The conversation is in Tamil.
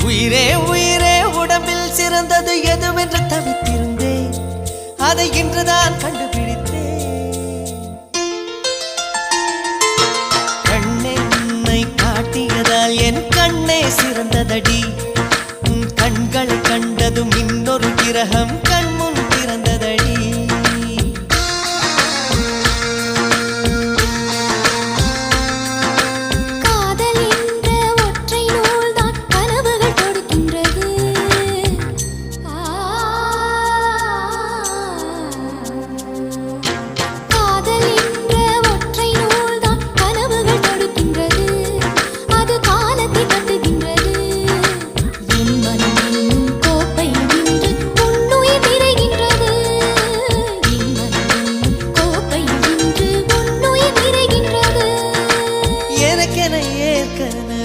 உயிரே உயிரே உடம்பில் சிறந்தது எதுவென்று தவித்திருந்தேன். அதை இன்றுதான் கண்டுபிடித்தேன். கண்ணென்னை காட்டியதால் என் கண்ணே சிறந்ததடி. உன் கண்களை கண்டதும் இன்னொரு கிரகம் என ஏற்கன